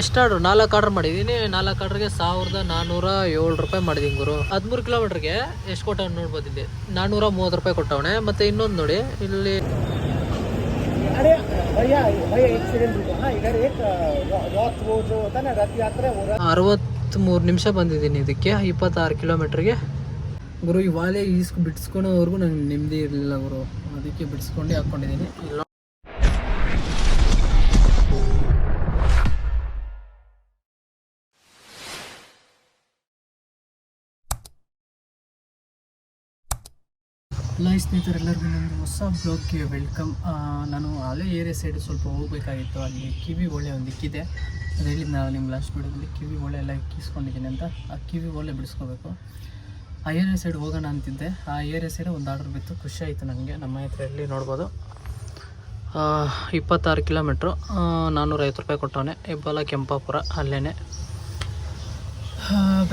ಎಷ್ಟು ಆರ್ಡ್ರ್? ನಾಲ್ಕು ಆರ್ಡ್ರ್ ಮಾಡಿದ್ದೀನಿ ನಾಲ್ಕು ಆರ್ಡ್ರಿಗೆ ಸಾವಿರದ ನಾನ್ನೂರ ಏಳು ರೂಪಾಯಿ ಮಾಡಿದೀನಿ ಗುರು. ಹದಿಮೂರು ಕಿಲೋಮೀಟ್ರಿಗೆ ಎಷ್ಟು ಕೊಟ್ಟವ್ನು ನೋಡ್ಬೋದು ಇಲ್ಲಿ. ನಾನ್ನೂರ ಮೂವತ್ತು ರೂಪಾಯಿ ಕೊಟ್ಟವಣೆ ಮತ್ತು ಇನ್ನೊಂದು ನೋಡಿ. ಇಲ್ಲಿ ಅರವತ್ತ್ಮೂರು ನಿಮಿಷ ಬಂದಿದ್ದೀನಿ ಇದಕ್ಕೆ. ಇಪ್ಪತ್ತಾರು ಕಿಲೋಮೀಟ್ರಿಗೆ. ಗುರು ಈ ವಾಲೆ ಈಸ್ಕು ಬಿಡಿಸ್ಕೊಳೋವರೆಗೂ ನನಗೆ ನೆಮ್ಮದಿ ಇರಲಿಲ್ಲ ಗುರು. ಅದಕ್ಕೆ ಬಿಡಿಸ್ಕೊಂಡು ಹಾಕ್ಕೊಂಡಿದ್ದೀನಿ ಎಲ್ಲ ಸ್ನೇಹಿತರೆಲ್ಲರಿಗೂ ಒಂದು ಹೊಸ ಬ್ಲಾಗ್ಗೆ ವೆಲ್ಕಮ್ ನಾನು ಹಳೆ ಏರಿಯಾ ಸೈಡ್ ಸ್ವಲ್ಪ ಹೋಗಬೇಕಾಗಿತ್ತು. ಅಲ್ಲಿ ಕಿವಿ ಒಳ್ಳೆ ಒಂದು ಇಕ್ಕಿದೆ ಅದು ಹೇಳಿದ್ದು ನಾವು ನಿಮ್ಮ ಲಾಸ್ಟ್ ವಿಡಿಯೋದಲ್ಲಿ ಕಿವಿ ಒಳ್ಳೆ ಎಲ್ಲ ಇಕ್ಕಿಸ್ಕೊಂಡಿದ್ದೀನಿ ಅಂತ ಆ ಕಿವಿ ಒಳ್ಳೆ ಬಿಡಿಸ್ಕೋಬೇಕು. ಆ ಏರಿಯಾ ಸೈಡ್ ಹೋಗೋಣ ಅಂತಿದ್ದೆ. ಆ ಏರಿಯಾ ಸೈಡ್ ಒಂದು ಆರ್ಡರ್ ಬಿತ್ತು. ಖುಷಿ ಆಯಿತು ನನಗೆ. ನಮ್ಮ ಹತ್ರ ಇಲ್ಲಿ ನೋಡ್ಬೋದು? ಇಪ್ಪತ್ತಾರು ಕಿಲೋಮೀಟ್ರು ನಾನ್ನೂರೈವತ್ತು ರೂಪಾಯಿ ಕೊಟ್ಟವನೆ. ಇಬ್ಬಲ ಕೆಂಪಾಪುರ ಅಲ್ಲೇ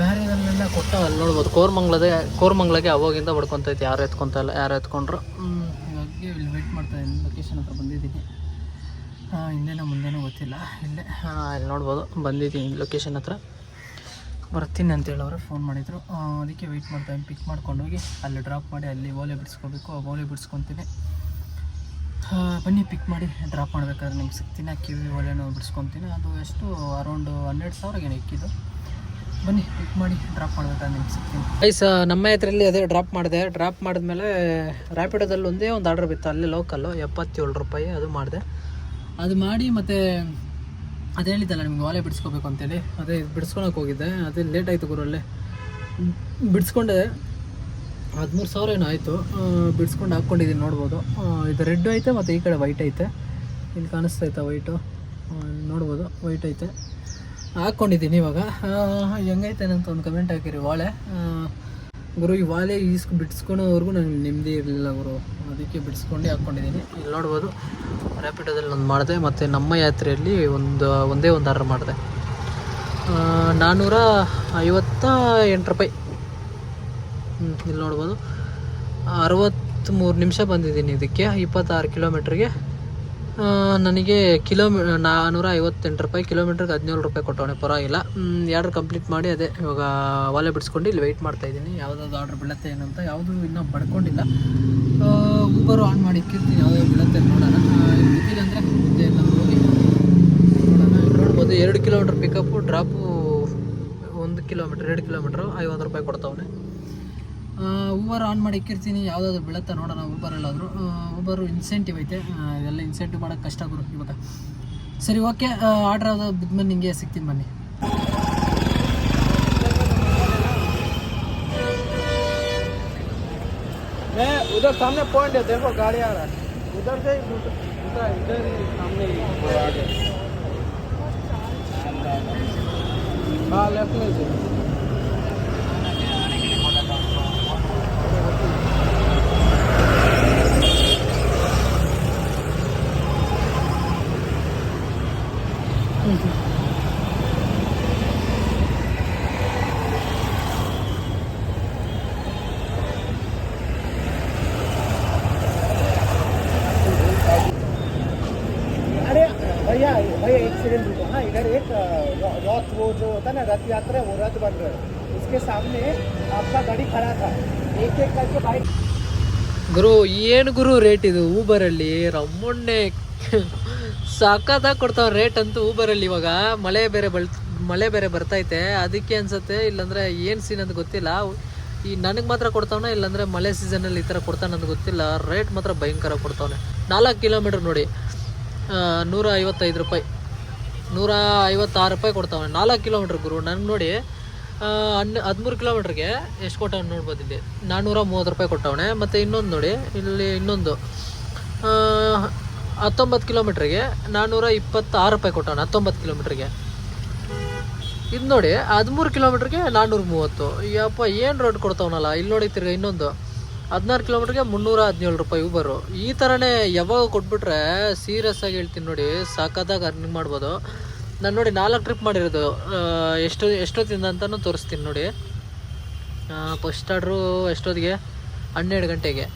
ಬೇರೆದಲ್ಲೆಲ್ಲ ಕೊಟ್ಟ ಅಲ್ಲಿ ನೋಡ್ಬೋದು. ಕೋರ್ಮಂಗ್ಲದೆ ಕೋರ್ಮಂಗ್ಲಗೆ ಅವಾಗಿಂದ ಬಡ್ಕೊತೈತೆ ಯಾರು ಎತ್ಕೊಂತ ಇಲ್ಲ, ಯಾರು ಎತ್ಕೊಂಡ್ರು. ಹಾಗಾಗಿ ಇಲ್ಲಿ ವೆಯ್ಟ್ ಮಾಡ್ತಾ ಇದ್ದೀನಿ. ಲೊಕೇಶನ್ ಹತ್ರ ಬಂದಿದ್ದೀನಿ. ಹಿಂದೆನೋ ಮುಂದೆನೋ ಗೊತ್ತಿಲ್ಲ. ಇಲ್ಲೇ. ಹಾಂ, ಇಲ್ಲಿ ನೋಡ್ಬೋದು. ಬಂದಿದ್ದೀನಿ ಲೊಕೇಶನ್ ಹತ್ರ. ಬರ್ತೀನಿ ಅಂತ ಹೇಳೋರು ಫೋನ್ ಮಾಡಿದರು. ಅದಕ್ಕೆ ವೆಯ್ಟ್ ಮಾಡ್ತಾ ಇದ್ದೀನಿ. ಪಿಕ್ ಮಾಡ್ಕೊಂಡು ಹೋಗಿ ಅಲ್ಲಿ ಡ್ರಾಪ್ ಮಾಡಿ ಅಲ್ಲಿ ಓಲೆ ಬಿಡಿಸ್ಕೋಬೇಕು. ಆ ಓಲೆ ಬಿಡಿಸ್ಕೊತೀನಿ. ಬನ್ನಿ ಪಿಕ್ ಮಾಡಿ ಡ್ರಾಪ್ ಮಾಡಬೇಕಾದ್ರೆ ನಿಮ್ಗೆ ಸಿಗ್ತೀನಿ. ಆ ಕಿವಿ ಓಲೆನೋ ಬಿಡಿಸ್ಕೊತೀನಿ. ಅದು ಎಷ್ಟು? ಅರೌಂಡ್ ಹನ್ನೆರಡು ಸಾವಿರ ಏನು ಇಕ್ಕಿದ್ದು. ಬನ್ನಿ ಪಿಕ್ ಮಾಡಿ ಡ್ರಾಪ್ ಮಾಡಬೇಕು ನಿಮ್ಗೆ ನಮ್ಮ ಹತ್ರಲ್ಲಿ ಅದೇ ಡ್ರಾಪ್ ಮಾಡಿದೆ. ಡ್ರಾಪ್ ಮಾಡಿದ್ಮೇಲೆ ರ್ಯಾಪಿಡೋದಲ್ಲಿ ಒಂದೇ ಒಂದು ಆರ್ಡರ್ ಬಿತ್ತು. ಅಲ್ಲಿ ಲೋಕಲ್ಲು ಎಪ್ಪತ್ತೇಳು ರೂಪಾಯಿ ಅದು ಮಾಡಿದೆ. ಅದು ಮಾಡಿ ಮತ್ತು ಅದು ಹೇಳಿದ್ದಲ್ಲ, ನಿಮ್ಗೆ ವಾಲೆ ಬಿಡಿಸ್ಕೋಬೇಕು ಅಂತೇಳಿ. ಅದೇ ಬಿಡಿಸ್ಕೊಳಕ್ಕೆ ಹೋಗಿದ್ದೆ. ಅದೇ ಲೇಟ್ ಆಯಿತು ಗುರಲ್ಲೇ ಬಿಡಿಸ್ಕೊಂಡೆ, ಹದಿಮೂರು ಸಾವಿರ ಏನೋ ಆಯಿತು. ಬಿಡಿಸ್ಕೊಂಡು ಹಾಕ್ಕೊಂಡಿದ್ದೀನಿ, ನೋಡ್ಬೋದು. ಇದು ರೆಡ್ ಐತೆ ಮತ್ತು ಈ ಕಡೆ ವೈಟ್ ಐತೆ. ಇಲ್ಲಿ ಕಾಣಿಸ್ತೈತೆ ವೈಟು ನೋಡ್ಬೋದು ವೈಟ್ ಐತೆ. ಹಾಕ್ಕೊಂಡಿದ್ದೀನಿ ಇವಾಗ. ಹೆಂಗೈತೆ ಅಂತ ಒಂದು ಕಮೆಂಟ್ ಹಾಕಿರಿ ವಾಳೆ. ಗುರು, ಈ ವಾಲೆ ಈಸ್ಕೊ ಬಿಡಿಸ್ಕೊಳೋವರೆಗೂ ನನಗೆ ನೆಮ್ಮದಿ ಇರಲಿಲ್ಲ ಗುರು. ಅದಕ್ಕೆ ಬಿಡಿಸ್ಕೊಂಡು ಹಾಕ್ಕೊಂಡಿದ್ದೀನಿ ಇಲ್ಲಿ ನೋಡ್ಬೋದು ರ್ಯಾಪಿಡೋದಲ್ಲಿ ಒಂದು ಮಾಡಿದೆ, ಮತ್ತು ನಮ್ಮ ಯಾತ್ರೆಯಲ್ಲಿ ಒಂದು, ಒಂದೇ ಒಂದು ಆರ್ಡ್ರ್ ಮಾಡಿದೆ. ನಾನ್ನೂರ ಐವತ್ತ ಎಂಟು ರೂಪಾಯಿ. ಇಲ್ಲಿ ನೋಡ್ಬೋದು. ಅರವತ್ತ್ಮೂರು ನಿಮಿಷ ಬಂದಿದ್ದೀನಿ ಇದಕ್ಕೆ, ಇಪ್ಪತ್ತಾರು ಕಿಲೋಮೀಟ್ರಿಗೆ ನನಗೆ ಕಿಲೋಮೀ ನಾನ್ನೂರ ಐವತ್ತೆಂಟು ರೂಪಾಯಿ, ಕಿಲೋಮೀಟ್ರಿಗೆ ಹದಿನೇಳು ರೂಪಾಯಿ ಕೊಟ್ಟವನೆ, ಪರವಾಗಿಲ್ಲ. ಎರಡು ಕಂಪ್ಲೀಟ್ ಮಾಡಿ ಅದೇ, ಇವಾಗ ವಾಲೆ ಬಿಡಿಸ್ಕೊಂಡು ಇಲ್ಲಿ ವೆಯ್ಟ್ ಮಾಡ್ತಾ ಇದ್ದೀನಿ. ಯಾವುದಾದ್ರು ಆರ್ಡ್ರ್ ಬೀಳತ್ತೆ ಏನು ಅಂತ ಯಾವುದೂ ಇನ್ನೂ ಪಡ್ಕೊಂಡಿಲ್ಲ. ಊಬರು ಆನ್ ಮಾಡಿ ಇಕ್ಕಿರ್ತೀನಿ ಯಾವುದೋ ಬೀಳತ್ತೆ ನೋಡೋಣ. ಅಂದರೆ ಹೋಗಿ ನೋಡೋಣ. ನೋಡ್ಬೋದು, ಎರಡು ಕಿಲೋಮೀಟ್ರ್ ಪಿಕಪ್ಪು ಡ್ರಾಪು ಒಂದು ಕಿಲೋಮೀಟ್ರ್ ಎರಡು ಕಿಲೋಮೀಟ್ರು ಐವತ್ತು ರೂಪಾಯಿ ಕೊಡ್ತಾವನೆ. ಊಬರ್ ಆನ್ ಮಾಡಿ ಇಕ್ಕಿರ್ತೀನಿ ಯಾವುದಾದ್ರು ಬೀಳತ್ತಾ ನೋಡೋಣ ಊಬರ್ ಎಲ್ಲಾದರೂ ಊಬರು ಇನ್ಸೆಂಟಿವ್ ಐತೆ ಆ, ಇದೆಲ್ಲ ಇನ್ಸೆಂಟಿವ್ ಮಾಡೋಕ್ಕೆ ಕಷ್ಟ ಗುರು ಇವಾಗ ಸರಿ ಓಕೆ ಆರ್ಡ್ರ್ ಯಾವ್ದು ಬಿದ್ಮೇಲೆ ನಿಮಗೆ ಸಿಗ್ತೀನಿ ಬನ್ನಿ मैं उधर सामने पॉइंट है देखो गाड़ी आ रहा है उधर से ही दूसरा दूसरा इधर ही सामने ही वो आ गया हाँ लेफ्ट में से भैया भैया एक सेकंड रुको हाँ इधर एक अ, र- रथ वो जो होता है ना रथ यात्रा वो रथ बन रहा है उसके सामने आपका गाड़ी खड़ा था एक एक करके बाइक ಗುರು ಏನು ಗುರು ರೇಟ್ ಇದು ಊಬರಲ್ಲಿ ರಮ್ಮೊಣ್ಣೆ ಸಖತ್ತಾಗಿ ಕೊಡ್ತಾವೆ ರೇಟ್ ಅಂತೂ ಊಬರಲ್ಲಿ ಇವಾಗ. ಮಳೆ ಬೇರೆ ಬಲ್, ಮಳೆ ಬೇರೆ ಬರ್ತೈತೆ. ಅದಕ್ಕೆ ಅನ್ಸುತ್ತೆ, ಇಲ್ಲಾಂದ್ರೆ ಏನು ಸೀನ್ ಅಂತ ಗೊತ್ತಿಲ್ಲ. ಈ ನನಗೆ ಮಾತ್ರ ಕೊಡ್ತಾವನ, ಇಲ್ಲಾಂದ್ರೆ ಮಳೆ ಸೀಸನಲ್ಲಿ ಈ ಥರ ಕೊಡ್ತಾನೆ ಅಂತ ಗೊತ್ತಿಲ್ಲ. ರೇಟ್ ಮಾತ್ರ ಭಯಂಕರ ಕೊಡ್ತಾವನೆ. ನಾಲ್ಕು ಕಿಲೋಮೀಟ್ರ್ ನೋಡಿ. ನೂರ ಐವತ್ತೈದು ರೂಪಾಯಿ. ನೂರ ಐವತ್ತಾರು ರೂಪಾಯಿ ಕೊಡ್ತಾವನೆ. ನಾಲ್ಕು ಕಿಲೋಮೀಟ್ರ್ ಗುರು, ನನಗೆ ನೋಡಿ ಹನ್ನ ಹದಿಮೂರು ಕಿಲೋಮೀಟ್ರಿಗೆ ಎಷ್ಟು ಕೊಟ್ಟವನು ನೋಡ್ಬೋದು ಇಲ್ಲಿ. ನಾನ್ನೂರ ಮೂವತ್ತು ರೂಪಾಯಿ ಕೊಟ್ಟವನೆ. ಮತ್ತು ಇನ್ನೊಂದು ನೋಡಿ, ಇಲ್ಲಿ ಇನ್ನೊಂದು. ಹತ್ತೊಂಬತ್ತು ಕಿಲೋಮೀಟ್ರಿಗೆ ನಾನ್ನೂರ ಇಪ್ಪತ್ತಾರು ರೂಪಾಯಿ ಕೊಟ್ಟವನು, ಹತ್ತೊಂಬತ್ತು ಕಿಲೋಮೀಟ್ರಿಗೆ. ಇದು ನೋಡಿ, ಹದಿಮೂರು ಕಿಲೋಮೀಟ್ರಿಗೆ ನಾನ್ನೂರ ಮೂವತ್ತು. ಯಪ್ಪ, ಏನು ರೋಡ್ ಕೊಡ್ತಾವನಲ್ಲ? ಇಲ್ಲಿ ನೋಡಿ ತಿರ್ಗ ಇನ್ನೊಂದು. ಹದಿನಾರು ಕಿಲೋಮೀಟ್ರಿಗೆ ಮುನ್ನೂರ ಹದಿನೇಳು ರೂಪಾಯಿ ಉಬರು ಈ ಥರನೇ ಯಾವಾಗ ಕೊಟ್ಬಿಟ್ರೆ ಸೀರಿಯಸ್ ಆಗಿ ಹೇಳ್ತೀನಿ ನೋಡಿ, ಸಾಕಾದಾಗ ಅರ್ನಿಂಗ್ ಮಾಡ್ಬೋದು. ನಾನು ನೋಡಿ ನಾಲ್ಕು ಟ್ರಿಪ್ ಮಾಡಿರೋದು. ಎಷ್ಟು ಎಷ್ಟು, ಎಷ್ಟೊತ್ತಿಂದ ಅಂತಲೂ ತೋರಿಸ್ತೀನಿ ನೋಡಿ. ಫಸ್ಟ್ ಆರ್ಡ್ರು ಎಷ್ಟೊತ್ತಿಗೆ? ಹನ್ನೆರಡು ಗಂಟೆಗೆ.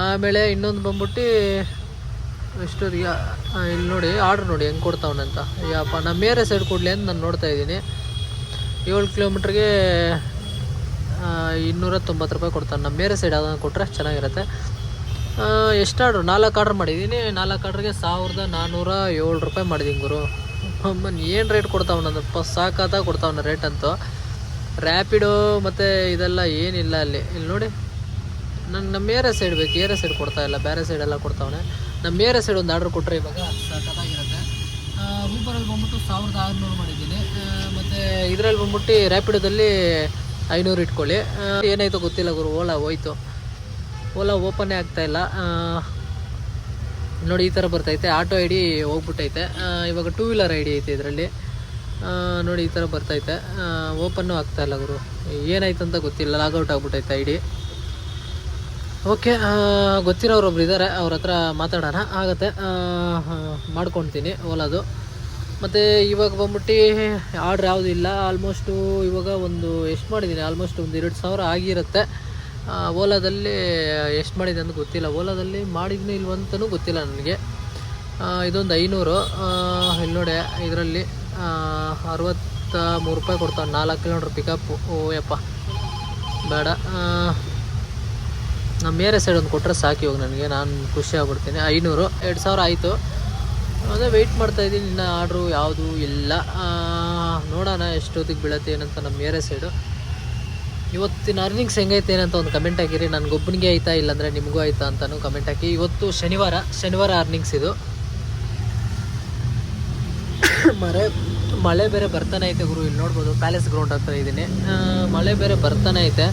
ಆಮೇಲೆ ಇನ್ನೊಂದು ಬಂದ್ಬಿಟ್ಟು ಎಷ್ಟೊತ್ತಿಗೆ ಇಲ್ಲಿ ನೋಡಿ ಆರ್ಡ್ರ್ ನೋಡಿ ಹೆಂಗೆ ಕೊಡ್ತಾವನೆ ಅಂತ. ಯಪ್ಪ ನಮ್ಮ ಬೇರೆ ಸೈಡ್ ಕೊಡಲಿ ಅಂತ ನಾನು ನೋಡ್ತಾ ಇದ್ದೀನಿ. ಏಳು ಕಿಲೋಮೀಟ್ರಿಗೆ ಇನ್ನೂರ ತೊಂಬತ್ತು ರೂಪಾಯಿ ಕೊಡ್ತಾನೆ. ನಮ್ಮ ಬೇರೆ ಸೈಡ್ ಅದನ್ನು ಕೊಟ್ಟರೆ ಚೆನ್ನಾಗಿರುತ್ತೆ. ಎಷ್ಟು ಆರ್ಡ್ರು ನಾಲ್ಕು ಆರ್ಡ್ರ್ ಮಾಡಿದ್ದೀನಿ ನಾಲ್ಕು ಆರ್ಡ್ರಿಗೆ ಸಾವಿರದ ನಾನ್ನೂರ ಏಳು ರೂಪಾಯಿ ಮಾಡಿದ್ದೀನಿ ಗುರು. ಅಮ್ಮನ್ ಏನು ರೇಟ್ ಕೊಡ್ತಾವನಂದಪ್ಪ ಸಾಕಾತ ಕೊಡ್ತಾವನ ರೇಟ್ ಅಂತೂ. ರ್ಯಾಪಿಡೋ ಮತ್ತು ಇದೆಲ್ಲ ಏನಿಲ್ಲ ಅಲ್ಲಿ. ಇಲ್ಲಿ ನೋಡಿ ನನ್ನ ನಮ್ಮ ಏರಿಯಾ ಸೈಡ್ ಬೇಕು. ಏರಿಯಾ ಸೈಡ್ ಕೊಡ್ತಾ ಇಲ್ಲ. ಬೇರೆ ಸೈಡೆಲ್ಲ ಕೊಡ್ತಾವನೆ. ನಮ್ಮ ಬೇರೆ ಸೈಡ್ ಒಂದು ಆರ್ಡ್ರ್ ಕೊಟ್ಟರೆ ಇವಾಗ ಸಾಕಾಗಿರುತ್ತೆ ಊಬರಲ್ಲಿ ಬಂದ್ಬಿಟ್ಟು ಸಾವಿರದ ಆರುನೂರು ಮಾಡಿದ್ದೀನಿ. ಮತ್ತು ಇದರಲ್ಲಿ ಬಂದ್ಬಿಟ್ಟು ರ್ಯಾಪಿಡೋದಲ್ಲಿ ಐನೂರು ಇಟ್ಕೊಳ್ಳಿ. ಏನಾಯಿತು ಗೊತ್ತಿಲ್ಲ ಗುರು ಓಲಾ ಹೋಯ್ತು. ಓಲಾ ಓಪನ್ನೇ ಆಗ್ತಾಯಿಲ್ಲ ನೋಡಿ ಈ ಥರ ಬರ್ತೈತೆ. ಆಟೋ ಐ ಡಿ ಹೋಗ್ಬಿಟ್ಟೈತೆ. ಇವಾಗ ಟೂ ವೀಲರ್ ಐ ಡಿ ಐತೆ ಇದರಲ್ಲಿ. ನೋಡಿ ಈ ಥರ ಬರ್ತೈತೆ. ಓಪನ್ನು ಆಗ್ತಾಯಿಲ್ಲ ಗುರು. ಏನಾಯ್ತು ಅಂತ ಗೊತ್ತಿಲ್ಲ. ಲಾಗೌಟ್ ಆಗ್ಬಿಟ್ಟೈತೆ ಐ ಡಿ ಓಕೆ ಗೊತ್ತಿರೋರು ಒಬ್ರು ಇದ್ದಾರೆ ಅವ್ರ ಹತ್ರ ಮಾತಾಡೋಣ. ಆಗುತ್ತೆ ಮಾಡ್ಕೊತೀನಿ ಓಲಾದು ಮತ್ತು ಇವಾಗ ಬಂದ್ಬಿಟ್ಟು ಆರ್ಡ್ರ್ ಯಾವುದೂ ಇಲ್ಲ. ಆಲ್ಮೋಸ್ಟು ಇವಾಗ ಒಂದು ಎಷ್ಟು ಮಾಡಿದ್ದೀನಿ ಆಲ್ಮೋಸ್ಟ್ ಒಂದು ಎರಡು ಸಾವಿರ ಆಗಿರುತ್ತೆ. ಓಲಾದಲ್ಲಿ ಎಷ್ಟು ಮಾಡಿದೆ ಅಂತ ಗೊತ್ತಿಲ್ಲ. ಓಲಾದಲ್ಲಿ ಮಾಡಿದ್ನೂ ಇಲ್ವಂತನೂ ಗೊತ್ತಿಲ್ಲ ನನಗೆ. ಇದೊಂದು ಐನೂರು. ಇಲ್ಲಿ ನೋಡಿ, ಇದರಲ್ಲಿ ಅರವತ್ತ ಮೂರು ರೂಪಾಯಿ ಕೊಡ್ತಾವೆ ನಾಲ್ಕು ಕಿಲೋಮೀಟ್ರ್ ಪಿಕಪ್ಪು ಓಯಪ್ಪ ಯಪ್ಪ. ಬೇಡ. ನಮ್ಮ ಮೇರೆ ಸೈಡ್ ಒಂದು ಕೊಟ್ಟರೆ ಸಾಕು ಇವಾಗ ನನಗೆ. ನಾನು ಖುಷಿ ಆಗ್ಬಿಡ್ತೀನಿ. ಐನೂರು, ಎರಡು ಸಾವಿರ ಆಯಿತು. ಅದೇ ವೆಯ್ಟ್ ಮಾಡ್ತಾ ಇದ್ದೀನಿ. ಇನ್ನು ಆರ್ಡ್ರು ಯಾವುದು ಇಲ್ಲ. ನೋಡೋಣ ಎಷ್ಟೊತ್ತಿಗೆ ಬೀಳತ್ತೆ ಏನಂತ ನಮ್ಮ ಮೇರೆ ಸೈಡು ಇವತ್ತಿನ ಅರ್ನಿಂಗ್ಸ್ ಹೆಂಗೈತೆ ಏನಂತ ಒಂದು ಕಮೆಂಟ್ ಹಾಕಿರಿ. ನನಗೊಬ್ಬನಿಗೆ ಆಯ್ತಾ ಇಲ್ಲಾಂದರೆ ನಿಮಗೂ ಆಯ್ತಾ ಅಂತಲೂ ಕಮೆಂಟ್ ಹಾಕಿ. ಇವತ್ತು ಶನಿವಾರ ಶನಿವಾರ ಅರ್ನಿಂಗ್ಸ್ ಇದು. ಮರೆ ಮಳೆ ಬೇರೆ ಬರ್ತಾನೆ ಐತೆ ಗುರು. ಇಲ್ಲಿ ನೋಡ್ಬೋದು ಪ್ಯಾಲೇಸ್ ಗ್ರೌಂಡ್ ಹತ್ರ ಇದ್ದೀನಿ. ಮಳೆ ಬೇರೆ ಬರ್ತಾನೆ ಐತೆ.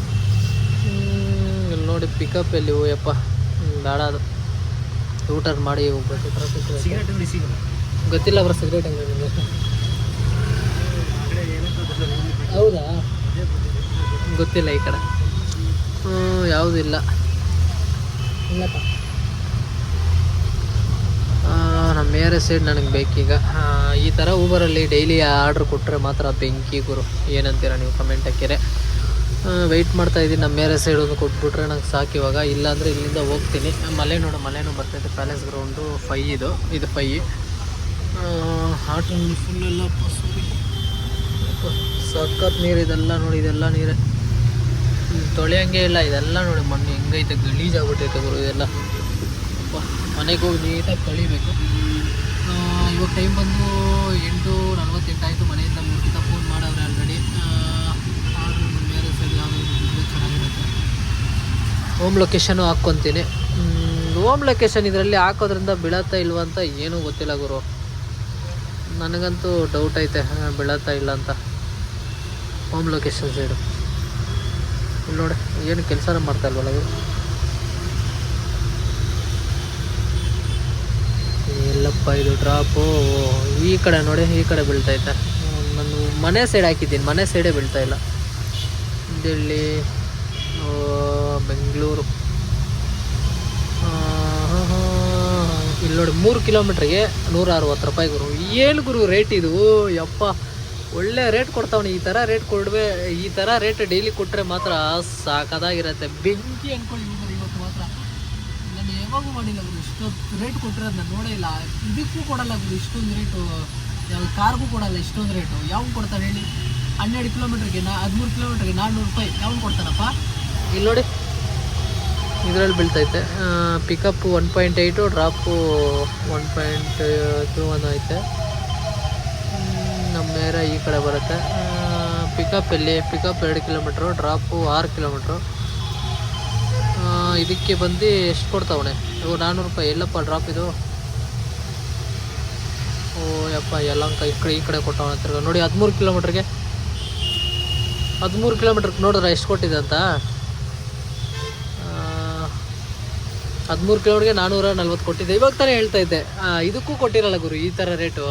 ನೋಡಿ ಪಿಕಪ್ ಎಲ್ಲಿ ಹೋಯಪ್ಪ ಬೇಡ ಅದು. ಊಟರ್ ಮಾಡಿ ಹೋಗ್ಬೇಕು ಸಿಗರೇಟ್ ಸಿಗಲ್ಲ? ಗೊತ್ತಿಲ್ಲ ಬರೋ ಸಿಗರೇಟ್ ಹಂಗೆ ನಿಮಗೆ ಹೌದಾ? ಗೊತ್ತಿಲ್ಲ ಈ ಕಡೆ. ಹ್ಞೂ ಯಾವುದೂ ಇಲ್ಲ. ಇಲ್ಲಪ್ಪ. ನಮ್ಮ ಬೇರೆ ಸೈಡ್ ನನಗೆ ಬೇಕೀಗ. ಈ ಥರ ಊಬರಲ್ಲಿ ಡೈಲಿ ಆರ್ಡ್ರ್ ಕೊಟ್ಟರೆ ಮಾತ್ರ ಬೆಂಕಿ ಗುರು. ಏನಂತೀರ ನೀವು ಕಮೆಂಟ್ ಹಾಕಿರೆ ವೆಯ್ಟ್ ಮಾಡ್ತಾ ಇದ್ದೀನಿ. ನಮ್ಮ ಮೇರೆ ಸೈಡ್ ಒಂದು ಕೊಟ್ಬಿಟ್ರೆ ನಂಗೆ ಸಾಕು ಇವಾಗ. ಇಲ್ಲಾಂದರೆ ಇಲ್ಲಿಂದ ಹೋಗ್ತೀನಿ. ಮಲೆ ನೋಡು ಮಲೆನೂ ಬರ್ತೈತೆ ಪ್ಯಾಲೇಸ್ ಗ್ರೌಂಡು ಫೈ ಇದು. ಇದು ಫೈ ಆಟೋ ಫುಲ್ಲೆಲ್ಲ ಸಖತ್ ನೀರು ಇದೆಲ್ಲ ನೋಡಿ, ಇದೆಲ್ಲ ನೀರೇ. ತೊಳೆಯೋಂಗೆ ಇಲ್ಲ. ಇದೆಲ್ಲ ನೋಡಿ ಮಣ್ಣು ಹೆಂಗೈತೆ. ಗಲೀಜಾಗ್ಬಿಟ್ಟೈತೆ ಗುರು ಇದೆಲ್ಲ. ಮನೆಗೆ ಹೋಗಿ ನೀಟಾಗಿ ಕಳಿಬೇಕು ಇವಾಗ ಟೈಮ್ ಬಂದು ಎಂಟು ನಲ್ವತ್ತೆಂಟು ಆಯಿತು ಮನೆಯಿಂದ ಮೂರು ಕಿತ ಫೋನ್ ಮಾಡವ್ರೆ ಆಲ್ರೆಡಿ ಆರ್ಡ್ರ್ ಬೇರೆ ಸೈಡ್ ಯಾವ್ದಾದ್ರು ಚೆನ್ನಾಗಿರುತ್ತೆ ಹೋಮ್ ಲೊಕೇಶನು ಹಾಕ್ಕೊತೀನಿ. ಹೋಮ್ ಲೊಕೇಶನ್ ಇದರಲ್ಲಿ ಹಾಕೋದ್ರಿಂದ ಬೀಳತ್ತಾ ಇಲ್ವಂತ ಅಂತ ಏನೂ ಗೊತ್ತಿಲ್ಲ ಗುರು. ನನಗಂತೂ ಡೌಟ್ ಐತೆ ಬೀಳತ್ತಾ ಇಲ್ಲ ಅಂತ. ಹೋಮ್ ಲೊಕೇಶನ್ ಸೈಡು ಇಲ್ಲಿ ನೋಡಿ, ಏನು ಕೆಲಸನ ಮಾಡ್ತಾ ಇಲ್ವಲ್ಲ ಗುರು. ಎಲ್ಲಪ್ಪ ಇದು ಡ್ರಾಪು ಈ ಕಡೆ ನೋಡಿ, ಈ ಕಡೆ ಬೀಳ್ತೈತೆ ನಾನು ಮನೆ ಸೈಡ್ ಹಾಕಿದ್ದೀನಿ, ಮನೆ ಸೈಡೇ ಬೀಳ್ತಾ ಇಲ್ಲ. ಇಲ್ಲಿ ಬೆಂಗಳೂರು. ಇಲ್ಲಿ ನೋಡಿ ಮೂರು ಕಿಲೋಮೀಟ್ರಿಗೆ ನೂರ ಅರವತ್ತು ರೂಪಾಯಿ ಗುರು. ಏನು ಗುರು ರೇಟ್ ಇದು? ಯಪ್ಪ, ಒಳ್ಳೆ ರೇಟ್ ಕೊಡ್ತಾವನೆ. ಈ ಥರ ರೇಟ್ ಕೊಡ್ಬೇ ಈ ಥರ ರೇಟ್ ಡೈಲಿ ಕೊಟ್ಟರೆ ಮಾತ್ರ ಸಾಕದಾಗಿರತ್ತೆ. ಬೆಂಕಿ ಇವ್ರು ಇವತ್ತು ಮಾತ್ರ. ನಾನು ಯಾವಾಗೂ ಮಾಡಿಲ್ಲ ಗುರು. ಇಷ್ಟೊತ್ತು ರೇಟ್ ಕೊಟ್ಟರೆ ಅದನ್ನ ನೋಡೇ ಇಲ್ಲ. ಇದಕ್ಕೂ ಕೊಡಲ್ಲ ಗುರು. ಇಷ್ಟೊಂದು ರೇಟು ಯಾವ ಕಾರ್ಗೂ ಕೊಡಲ್ಲ ಇಷ್ಟೊಂದು ರೇಟು ಯಾವಾಗ ಕೊಡ್ತಾನೆ ಹೇಳಿ? ಹನ್ನೆರಡು ಕಿಲೋಮೀಟ್ರಿಗೆ ನಾ, ಹದಿಮೂರು ಕಿಲೋಮೀಟ್ರಿಗೆ ನಾನ್ನೂರು ರೂಪಾಯಿ. ಯಾವ ಕೊಡ್ತಾನಪ್ಪ? ಇಲ್ಲಿ ನೋಡಿ ಇದರಲ್ಲಿ ಬೀಳ್ತೈತೆ. Pickup one point eight drop one point two one ಐತೆ. ನಮ್ಮ ನೇರ ಈ ಕಡೆ ಬರುತ್ತೆ. ಪಿಕಪ್ ಎಲ್ಲಿ ಪಿಕಪ್ ಎರಡು ಕಿಲೋಮೀಟ್ರು ಡ್ರಾಪು ಆರು ಕಿಲೋಮೀಟ್ರು ಇದಕ್ಕೆ ಬಂದು ಎಷ್ಟು ಕೊಡ್ತಾವಣೆ ಓ ನಾನ್ನೂರು ರೂಪಾಯಿ. ಎಲ್ಲಪ್ಪ ಡ್ರಾಪ್ ಇದು? ಓ, ಯಪ್ಪ ಯಲಂಕ ಈ ಕಡೆ ಈ ಕಡೆ ಕೊಟ್ಟವಣ ತಿರ್ಗ ನೋಡಿ, ಹದಿಮೂರು ಕಿಲೋಮೀಟ್ರಿಗೆ ಹದಿಮೂರು ಕಿಲೋಮೀಟ್ರಿಗೆ ನೋಡಿದ್ರೆ ಎಷ್ಟು ಕೊಟ್ಟಿದೆ ಅಂತ? ಹದಿಮೂರು ಕಿಲೋಮೀಟ್ರಿಗೆ ನಾನ್ನೂರ ನಲ್ವತ್ತು ಕೊಟ್ಟಿದ್ದೆ. ಇವಾಗ ತಾನೇ ಹೇಳ್ತಾ ಇದ್ದೆ. ಇದಕ್ಕೂ ಕೊಟ್ಟಿರಲ್ಲ ಗುರು, ಈ ಥರ ರೇಟು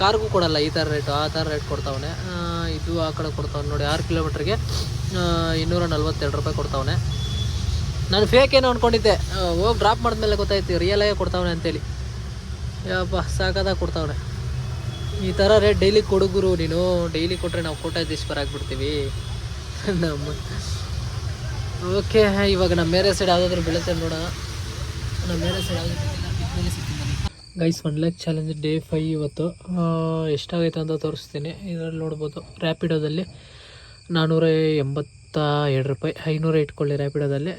ಕಾರ್ಗೂ ಕೊಡಲ್ಲ ಈ ಥರ ರೇಟು ಆ ಥರ ರೇಟ್ ಕೊಡ್ತಾವನೆ. ಇದು ಆ ಕಡೆ ಕೊಡ್ತಾವನೆ. ನೋಡಿ, ಆರು ಕಿಲೋಮೀಟ್ರಿಗೆ ಇನ್ನೂರ ನಲ್ವತ್ತೆರಡು ರೂಪಾಯಿ ಕೊಡ್ತಾವನೆ. ನಾನು ಫೇಕ್ ಏನೋ ಅಂದ್ಕೊಂಡಿದ್ದೆ ಹೋಗಿ ಡ್ರಾಪ್ ಮಾಡಿದ್ಮೇಲೆ ಗೊತ್ತಾಯ್ತು ರಿಯಲಾಗೇ ಕೊಡ್ತಾವನೆ ಅಂತೇಳಿ. ಯಪ್ಪ, ಸಾಕಾದಾಗ ಕೊಡ್ತಾವನೆ. ಈ ಥರ ರೇಟ್ ಡೈಲಿ ಕೊಡುಗುರು ನೀನು. ಡೈಲಿ ಕೊಟ್ಟರೆ ನಾವು ಕೋಟ್ಯಾಧೀಶ್ವರ ಆಗಿಬಿಡ್ತೀವಿ. ನಮ್ಮ ಓಕೆ ಇವಾಗ ನಮ್ಮ ಬೇರೆ ಸೈಡ್ ಯಾವುದಾದ್ರೂ ಬೀಳುತ್ತೆ ನೋಡೋಣ. ನಮ್ಮ ಬೇರೆ ಸೈಡ್ ಯಾವುದೂ ಬಿದ್ದಿಲ್ಲ guys one lakh challenge day five ಇವತ್ತು. ಎಷ್ಟಾಗೈತೆ ಅಂತ ತೋರಿಸ್ತೀನಿ. ಇದರಲ್ಲಿ ನೋಡ್ಬೋದು ರ್ಯಾಪಿಡೋದಲ್ಲಿ ನಾನ್ನೂರ ಎಂಬತ್ತ ಎರಡು ರೂಪಾಯಿ, ಐನೂರ ಇಟ್ಕೊಳ್ಳಿ ರ್ಯಾಪಿಡೋದಲ್ಲಿ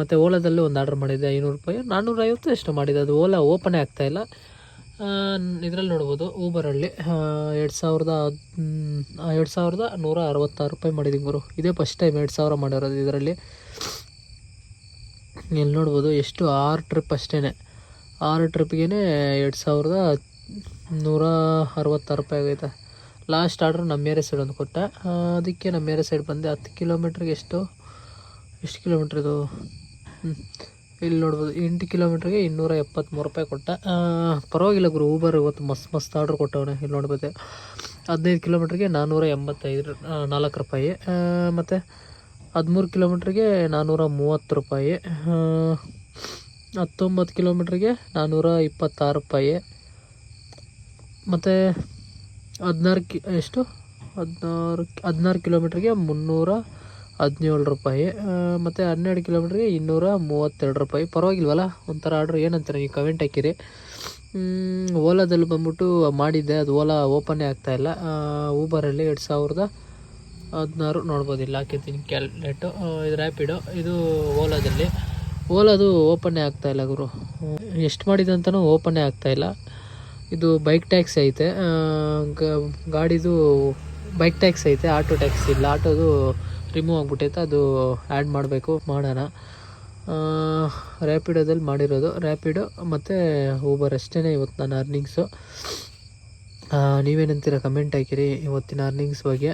ಮತ್ತು ಓಲಾದಲ್ಲಿ ಒಂದು ಆರ್ಡ್ರ್ ಮಾಡಿದ್ದೆ, ಐನೂರು ರೂಪಾಯಿ. ನಾನ್ನೂರ ಐವತ್ತು ಎಷ್ಟು ಮಾಡಿದೆ ಅದು ಓಲಾ ಓಪನೇ ಆಗ್ತಾಯಿಲ್ಲ ಇದರಲ್ಲಿ ನೋಡ್ಬೋದು ಊಬರಲ್ಲಿ ಎರಡು ಸಾವಿರದ ಎರಡು ಸಾವಿರದ ನೂರ ಅರವತ್ತಾರು ರೂಪಾಯಿ ಮಾಡಿದ್ದೀನಿ ಗುರು. ಇದೇ ಫಸ್ಟ್ ಟೈಮ್ ಎರಡು ಸಾವಿರ ಮಾಡಿರೋದು ಇದರಲ್ಲಿ. ಇಲ್ಲಿ ನೋಡ್ಬೋದು ಎಷ್ಟು ಆರು ಟ್ರಿಪ್ ಅಷ್ಟೇ ಆರು ಟ್ರಿಪ್ಗೆ ಎರಡು ಸಾವಿರದ ನೂರ ಅರವತ್ತಾರು ರೂಪಾಯಿ ಆಗೈತೆ ಲಾಸ್ಟ್ ಆರ್ಡ್ರ್ ನಮ್ಮ ಏರಿಯಾ ಸೈಡ್ ಒಂದು ಕೊಟ್ಟೆ. ಅದಕ್ಕೆ ನಮ್ಮ ಏರಿಯಾ ಸೈಡ್ ಬಂದೆ. ಹತ್ತು ಕಿಲೋಮೀಟ್ರಿಗೆ ಎಷ್ಟು? ಎಷ್ಟು ಕಿಲೋಮೀಟ್ರ್ ಇದು? ಇಲ್ಲಿ ನೋಡ್ಬೋದು. ಎಂಟು ಕಿಲೋಮೀಟ್ರಿಗೆ ಇನ್ನೂರ ಎಪ್ಪತ್ತ್ಮೂರು ರೂಪಾಯಿ ಕೊಟ್ಟೆ. ಪರವಾಗಿಲ್ಲ ಗುರು ಊಬರ್ ಇವತ್ತು ಮಸ್ತ್ ಮಸ್ತ್ ಆರ್ಡ್ರ್ ಕೊಟ್ಟವನೆ ಇಲ್ಲಿ ನೋಡ್ಬೋದು. ಹದಿನೈದು ಕಿಲೋಮೀಟ್ರಿಗೆ ನಾನ್ನೂರ ಎಂಬತ್ತೈದು, ನಾಲ್ಕು ರೂಪಾಯಿ. ಮತ್ತು ಹದಿಮೂರು ಕಿಲೋಮೀಟ್ರಿಗೆ ನಾನ್ನೂರ ಮೂವತ್ತು ರೂಪಾಯಿ ಹತ್ತೊಂಬತ್ತು ಕಿಲೋಮೀಟ್ರಿಗೆ ನಾನ್ನೂರ ಇಪ್ಪತ್ತಾರು ರೂಪಾಯಿ. ಮತ್ತು ಹದಿನಾರು ಕಿ, ಎಷ್ಟು? ಹದಿನಾರು ಹದಿನಾರು ಕಿಲೋಮೀಟ್ರಿಗೆ ಮುನ್ನೂರ ಹದಿನೇಳು ರೂಪಾಯಿ ಮತ್ತು ಹನ್ನೆರಡು ಕಿಲೋಮೀಟ್ರಿಗೆ ಇನ್ನೂರ ಮೂವತ್ತೆರಡು ರೂಪಾಯಿ. ಪರವಾಗಿಲ್ವಲ್ಲ? ಒಂಥರ ಆರ್ಡ್ರ್ ಏನಂತಾರೆ ನೀವು ಕಮೆಂಟ್ ಹಾಕಿರಿ. ಓಲಾದಲ್ಲಿ ಬಂದ್ಬಿಟ್ಟು ಮಾಡಿದ್ದೆ. ಅದು ಓಲಾ ಓಪನ್ನೇ ಆಗ್ತಾಯಿಲ್ಲ ಊಬರಲ್ಲಿ ಎರಡು ಸಾವಿರದ ಹದಿನಾರು ನೋಡ್ಬೋದು. ಇಲ್ಲಿ ಹಾಕಿರ್ತೀನಿ ಕ್ಯಾಲ್ಕುಲೇಟು ಇದು ರ್ಯಾಪಿಡು ಇದು ಓಲಾದಲ್ಲಿ ಓಲಾದು ಓಪನ್ನೇ ಆಗ್ತಾಯಿಲ್ಲ ಗುರು. ಎಷ್ಟು ಮಾಡಿದೆ ಅಂತಲೂ ಓಪನ್ನೇ ಆಗ್ತಾಯಿಲ್ಲ ಇದು ಬೈಕ್ ಟ್ಯಾಕ್ಸಿ ಐತೆ. ಗಾಡಿದು ಬೈಕ್ ಟ್ಯಾಕ್ಸ್ ಐತೆ. ಆಟೋ ಟ್ಯಾಕ್ಸ್ ಇಲ್ಲ. ಆಟೋದು ರಿಮೂವ್ ಆಗಿಬಿಟ್ಟೈತೆ. ಅದು ಆ್ಯಡ್ ಮಾಡಬೇಕು. ಮಾಡೋಣ. ರ್ಯಾಪಿಡೋದಲ್ಲಿ ಮಾಡಿರೋದು. ರ್ಯಾಪಿಡೋ ಮತ್ತು ಊಬರ್ ಅಷ್ಟೇ ಇವತ್ತು ನನ್ನ ಅರ್ನಿಂಗ್ಸು ನೀವೇನಂತೀರ ಕಮೆಂಟ್ ಹಾಕಿರಿ. ಇವತ್ತಿನ ಅರ್ನಿಂಗ್ಸ್ ಬಗ್ಗೆ.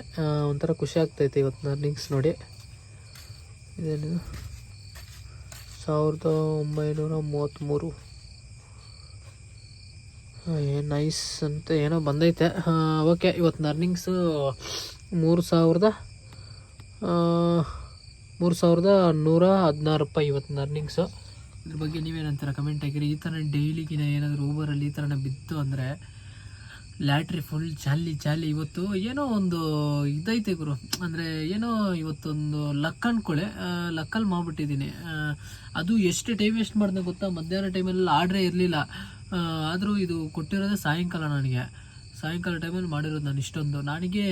ಒಂಥರ ಖುಷಿ ಆಗ್ತೈತೆ ಇವತ್ತಿನ ಅರ್ನಿಂಗ್ಸ್ ನೋಡಿ. ಇದೇನಿದು ಸಾವಿರದ ಒಂಬೈನೂರ ಮೂವತ್ತ್ಮೂರು ಏನು ನೈಸ್ ಅಂತ ಏನೋ ಬಂದೈತೆ. ಓಕೆ ಇವತ್ತಿನ ಅರ್ನಿಂಗ್ಸು ಮೂರು ಸಾವಿರದ ಮೂರು ಸಾವಿರದ ನೂರ ಹದಿನಾರು ರೂಪಾಯಿ ಇವತ್ತಿನ ಅರ್ನಿಂಗ್ಸು ಇದ್ರ ಬಗ್ಗೆ ನೀವೇನಂತೀರ ಕಮೆಂಟ್ ಹಾಕಿರಿ. ಈ ಥರ ಡೈಲಿಗಿನ ಏನಾದರೂ ಊಬರಲ್ಲಿ ಈ ಥರನೇ ಬಿತ್ತು ಅಂದರೆ ಲ್ಯಾಟ್ರಿ ಫುಲ್ ಚಾಲಿ ಚಾಲಿ ಇವತ್ತು ಏನೋ ಒಂದು ಇದೈತೆ ಗುರು. ಅಂದರೆ ಏನೋ ಇವತ್ತೊಂದು ಲಕ್ ಅನ್ಕೊಳ್ಳೆ ಲಕ್ಕಲ್ಲಿ ಮಾಡ್ಬಿಟ್ಟಿದ್ದೀನಿ. ಅದು ಎಷ್ಟು ಟೈಮ್ ವೇಸ್ಟ್ ಮಾಡಿದೆ ಗೊತ್ತಾ? ಮಧ್ಯಾಹ್ನ ಟೈಮಲ್ಲಿ ಆರ್ಡ್ರೇ ಇರಲಿಲ್ಲ. ಆದರೂ ಇದು ಕೊಟ್ಟಿರೋದೇ ಸಾಯಂಕಾಲ ನನಗೆ. ಸಾಯಂಕಾಲ ಟೈಮಲ್ಲಿ ಮಾಡಿರೋದು ನಾನು ಇಷ್ಟೊಂದು. ನನಗೆ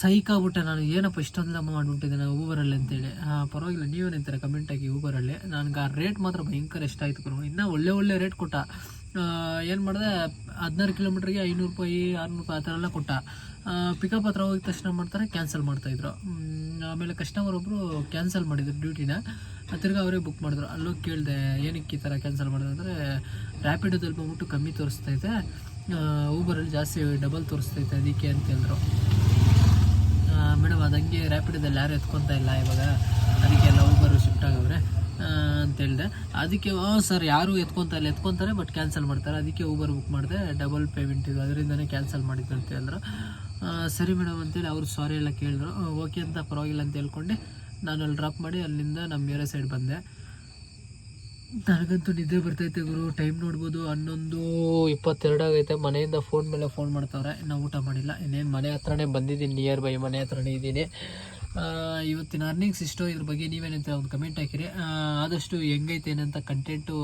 ಸೈಕ್ ಆಗ್ಬಿಟ್ಟೆ. ನಾನು ಏನಪ್ಪ ಇಷ್ಟೊಂದೆಲ್ಲ ಮಾಡಿಬಿಟ್ಟಿದ್ದೆ ನಾನು ಊಬರಲ್ಲಿ ಅಂತೇಳಿ. ಹಾಂ, ಪರವಾಗಿಲ್ಲ ನೀವೇನಂತಾರೆ ಕಮೆಂಟ್ ಕಮೆಂಟಾಗಿ ಊಬರಲ್ಲಿ ನನಗೆ ಆ ರೇಟ್ ಮಾತ್ರ ಭಯಂಕರ ಇಷ್ಟ ಆಯಿತು ಗುರು. ಇನ್ನೂ ಒಳ್ಳೆ ಒಳ್ಳೆ ರೇಟ್ ಕೊಟ್ಟ. ಏನು ಮಾಡಿದೆ, ಹದಿನಾರು ಕಿಲೋಮೀಟ್ರಿಗೆ ಐನೂರು ರೂಪಾಯಿ, ಆರುನೂರು ರೂಪಾಯಿ ಆ ಥರ ಎಲ್ಲ ಕೊಟ್ಟ. ಪಿಕಪ್ ಹತ್ರ ಹೋಗಿದ ತಕ್ಷಣ ಮಾಡ್ತಾರೆ ಕ್ಯಾನ್ಸಲ್ ಮಾಡ್ತಾಯಿದ್ರು ಆಮೇಲೆ ಕಸ್ಟಮರ್ ಒಬ್ಬರು ಕ್ಯಾನ್ಸಲ್ ಮಾಡಿದ್ರು ಡ್ಯೂಟಿನ ತಿರ್ಗಿ ಅವರೇ ಬುಕ್ ಮಾಡಿದ್ರು. ಅಲ್ಲೋಗಿ ಕೇಳಿದೆ, ಏನಕ್ಕೆ ಈ ಥರ ಕ್ಯಾನ್ಸಲ್ ಮಾಡಿದ್ರು ಅಂದರೆ ರ್ಯಾಪಿಡೋದಲ್ಲಿ ಬಂದ್ಬಿಟ್ಟು ಕಮ್ಮಿ ತೋರಿಸ್ತೈತೆ ಊಬರಲ್ಲಿ ಜಾಸ್ತಿ ಡಬಲ್ ತೋರಿಸ್ತೈತೆ ಅದಕ್ಕೆ ಅಂತ ಹೇಳಿದ್ರು. ಮೇಡಮ್ ಅದು ಹಂಗೆ ರ್ಯಾಪಿಡೋದಲ್ಲಿ ಯಾರು ಎತ್ಕೊತಾ ಇಲ್ಲ ಇವಾಗ. ಅದಕ್ಕೆಲ್ಲ ಊಬರು ಶಿಫ್ಟ್ ಆಗವ್ರೆ. ಅಂತ ಹೇಳಿದೆ. ಅದಕ್ಕೆ ಸರ್, ಯಾರು ಎತ್ಕೊತಾರೆ ಎತ್ಕೊತಾರೆ ಬಟ್ ಕ್ಯಾನ್ಸಲ್ ಮಾಡ್ತಾರೆ. ಅದಕ್ಕೆ ಊಬರ್ ಬುಕ್ ಮಾಡಿದೆ. ಡಬಲ್ ಪೇಮೆಂಟ್ ಇದು. ಅದರಿಂದನೇ ಕ್ಯಾನ್ಸಲ್ ಮಾಡಿದ್ದು ಅಂತ ಹೇಳಿದ್ರು. ಸರಿ ಮೇಡಮ್ ಅಂತೇಳಿ ಅವರು ಸಾರಿ ಎಲ್ಲ ಕೇಳಿದ್ರು. ಓಕೆ ಅಂತ ಪರವಾಗಿಲ್ಲ ಅಂತ ಹೇಳ್ಕೊಂಡು ನಾನು ಅಲ್ಲಿ ಡ್ರಾಪ್ ಮಾಡಿ ಅಲ್ಲಿಂದ ನಮ್ಮ ಏರಿಯಾ ಸೈಡ್ ಬಂದೆ. ನನಗಂತೂ ನಿದ್ದೆ ಬರ್ತೈತೆ ಗುರು. ಟೈಮ್ ನೋಡ್ಬೋದು. ಹನ್ನೊಂದು ಇಪ್ಪತ್ತೆರಡಾಗೈತೆ ಮನೆಯಿಂದ ಫೋನ್ ಮೇಲೆ ಫೋನ್ ಮಾಡ್ತಾವ್ರೆ. ಇನ್ನೂ ಊಟ ಮಾಡಿಲ್ಲ. ಇನ್ನೇನು ಮನೆ ಹತ್ರನೇ ಬಂದಿದ್ದೀನಿ. ನಿಯರ್ ಬೈ ಮನೆ ಹತ್ರನೇ ಇದ್ದೀನಿ. ಇವತ್ತಿನ ಅರ್ನಿಂಗ್ಸ್ ಇಷ್ಟು. ಇದ್ರ ಬಗ್ಗೆ ನೀವೇನಂತ ಒಂದು ಕಮೆಂಟ್ ಹಾಕಿರಿ. ಆದಷ್ಟು ಹೆಂಗೈತೆ ಏನಂತ ಕಂಟೆಂಟು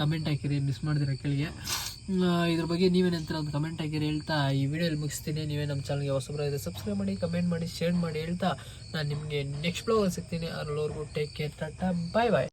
ಕಮೆಂಟ್ ಹಾಕಿರಿ ಮಿಸ್ ಮಾಡಿದ್ರೆ ಕೆಳಗೆ. ಇದ್ರ ಬಗ್ಗೆ ನೀವೇನಂತ ಒಂದು ಕಮೆಂಟ್ ಹಾಕಿರಿ ಹೇಳ್ತಾ ಈ ವಿಡಿಯೋಲಿ ಮುಗಿಸ್ತೀನಿ. ನೀವೇ ನಮ್ಮ ಚಾನಲ್ಗೆ ಇದ್ದರೆ ಸಬ್ಸ್ಕ್ರೈಬ್ ಮಾಡಿ ಕಮೆಂಟ್ ಮಾಡಿ ಶೇರ್ ಮಾಡಿ ಹೇಳ್ತಾ ನಾನು ನಿಮಗೆ ನೆಕ್ಸ್ಟ್ ಬ್ಲಾಗಲ್ಲಿ ಸಿಗ್ತೀನಿ. ಅಲ್ಲಿವರೆಗೂ take care tata bye bye